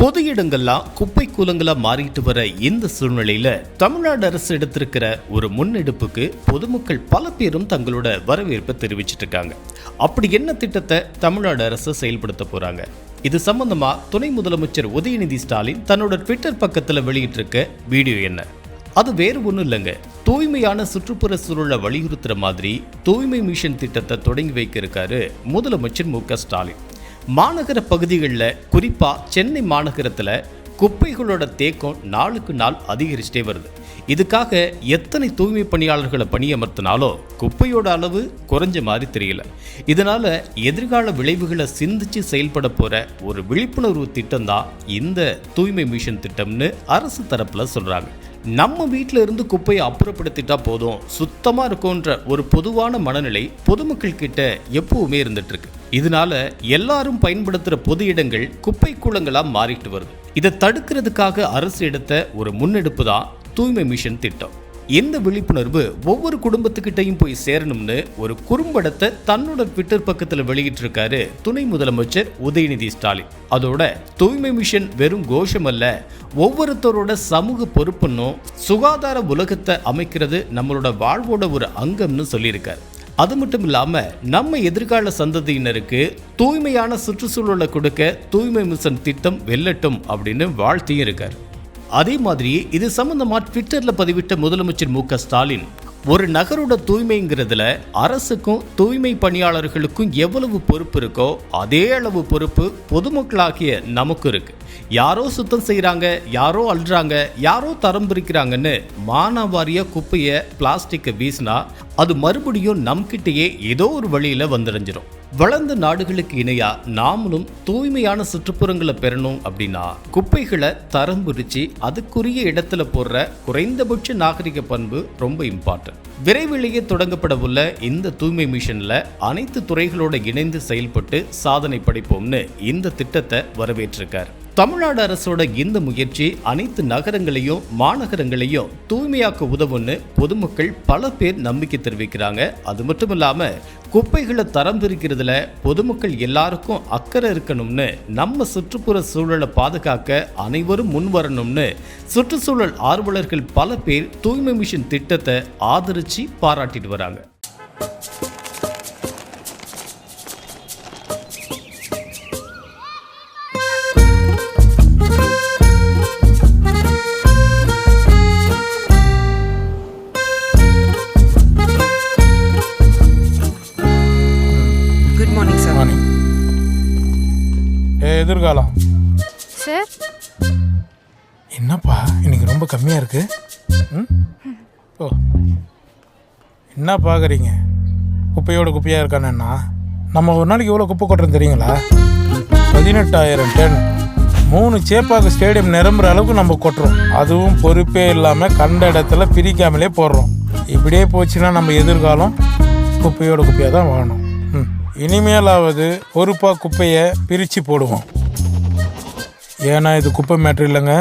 பொது இடங்கள்லாம் குப்பை கூலங்களா மாறிட்டு வர இந்த சூழ்நிலையில தமிழ்நாடு அரசு எடுத்திருக்கிற ஒரு முன்னெடுப்புக்கு பொதுமக்கள் பல பேரும் தங்களோட வரவேற்பை தெரிவிச்சிட்டு இருக்காங்க. அப்படி என்ன திட்டத்தை தமிழ்நாடு அரசு செயல்படுத்த போறாங்க? இது சம்பந்தமா துணை முதலமைச்சர் உதயநிதி ஸ்டாலின் தன்னோட ட்விட்டர் பக்கத்துல வெளியிட்டிருக்க வீடியோ என்ன? அது வேறு ஒன்றும் இல்லைங்க. தூய்மையான சுற்றுப்புற சூழலை வலியுறுத்துற மாதிரி தூய்மை மிஷன் திட்டத்தை தொடங்கி வைக்க இருக்காரு முதலமைச்சர் மு ஸ்டாலின். மாநகர பகுதிகளில் குறிப்பாக சென்னை மாநகரத்தில் குப்பைகளோட தேக்கம் நாளுக்கு நாள் அதிகரிச்சுட்டே வருது. இதுக்காக எத்தனை தூய்மை பணியாளர்களை பணியமர்த்தினாலோ குப்பையோட அளவு குறைஞ்ச மாதிரி தெரியல. இதனால எதிர்கால விளைவுகளை சிந்திச்சு செயல்பட போற ஒரு விழிப்புணர்வு திட்டம் தான் இந்த தூய்மை மிஷன் திட்டம்னு அரசு தரப்புல சொல்றாங்க. நம்ம வீட்டில் இருந்து குப்பையை அப்புறப்படுத்திட்டா போதும். சுத்தமாக இருக்கும்ன்ற ஒரு பொதுவான மனநிலை பொதுமக்கள் கிட்ட எப்பவுமே இருந்துட்டு இருக்கு இதனால எல்லாரும் பயன்படுத்துகிற பொது இடங்கள் குப்பை கூலங்களாக மாறிட்டு வருது. இதை தடுக்கிறதுக்காக அரசு எடுத்த ஒரு முன்னெடுப்பு தான் தூய்மை மிஷன் திட்டம். இந்த விழிப்புணர்வு ஒவ்வொரு குடும்பத்துக்கிட்டையும் போய் சேரணும்னு ஒரு குறும்படத்தை தன்னோட ட்விட்டர் பக்கத்தில் வெளியிட்டிருக்காரு துணை முதலமைச்சர் உதயநிதி ஸ்டாலின். அதோட தூய்மை மிஷன் வெறும் கோஷம் அல்ல ஒவ்வொருத்தரோட சமூக பொறுப்புன்னும் சுகாதார உலகத்தை அமைக்கிறது நம்மளோட வாழ்வோட ஒரு அங்கம்னு சொல்லியிருக்காரு. அது மட்டும் இல்லாம நம்ம எதிர்கால சந்ததியினருக்கு தூய்மையான சுற்றுச்சூழலை கொடுக்க தூய்மை மிஷன் திட்டம் வெல்லட்டும் அப்படின்னு வாழ்த்தியும் இருக்காரு. அதே மாதிரி இது சம்பந்தமா ட்விட்டர்ல பதிவிட்ட முதலமைச்சர் மு ஸ்டாலின் ஒரு நகரோட தூய்மைங்கிறதுல அரசுக்கும் தூய்மை பணியாளர்களுக்கும் எவ்வளவு பொறுப்பு இருக்கோ அதே அளவு பொறுப்பு பொதுமக்களாகிய நமக்கு இருக்கு. யாரோ சுத்தம் செய்கிறாங்க யாரோ அழுறாங்க யாரோ தரம் பிரிக்கிறாங்கன்னு மானாவாரிய குப்பையை பிளாஸ்டிக்கை வீசினா அது மறுபடியும் நம்கிட்டயே ஏதோ ஒரு வழியில் வந்துடைஞ்சிரும். வளர்ந்த நாடுகளுக்கு இணையா நாமளும் தூய்மையான சுற்றுப்புறங்களை பெறணும் அப்படின்னா குப்பைகளை தரம் பிரித்து அதுக்குரிய இடத்துல போடுற குறைந்தபட்ச நாகரிக பண்பு ரொம்ப இம்பார்ட்டன்ட் விரைவிலேயே தொடங்கப்பட உள்ள இந்த தூய்மை மிஷன்ல அனைத்து துறைகளோட இணைந்து செயல்பட்டு சாதனை படைப்போம்னு இந்த திட்டத்தை வரவேற்றிருக்கார். தமிழ்நாடு அரசோட இந்த முயற்சி அனைத்து நகரங்களையும் மாநகரங்களையும் தூய்மையாக்க உதவும்னு பொதுமக்கள் பல பேர் நம்பிக்கை தெரிவிக்கிறாங்க. அது மட்டும் இல்லாமல் குப்பைகளை தரம் பிரிக்கிறதுல பொதுமக்கள் எல்லாருக்கும் அக்கறை இருக்கணும்னு நம்ம சுற்றுப்புற சூழலை பாதுகாக்க அனைவரும் முன் வரணும்னு சுற்றுச்சூழல் ஆர்வலர்கள் பல பேர் தூய்மை மிஷன் திட்டத்தை ஆதரிச்சு பாராட்டிட்டு வராங்க. எதிர்காலம். சார்? என்னப்பா இன்னைக்கு ரொம்ப கம்மியாக இருக்கு? ம்? ஓ. என்ன பார்க்குறீங்க குப்பையோட குப்பையாக இருக்கானேண்ணா நம்ம ஒரு நாளைக்கு எவ்வளோ குப்பை கொட்டுறோம் தெரியுங்களா? பதினெட்டாயிரம் டன். மூணு சேப்பாக்கு ஸ்டேடியம் நிரம்புற அளவுக்கு நம்ம கொட்டுறோம். அதுவும் பொறுப்பே இல்லாமல் கண்ட இடத்துல பிரிக்காமலே போடுறோம். இப்படியே போச்சுன்னா நம்ம எதிர்காலம் குப்பையோட குப்பையாக தான் வாழணும். இனிமேலாவது இனிமேலாவது பொறுப்பாக குப்பையை பிரித்து போடுவோம். ஏன்னா இது குப்பை மேட்ரு இல்லைங்க.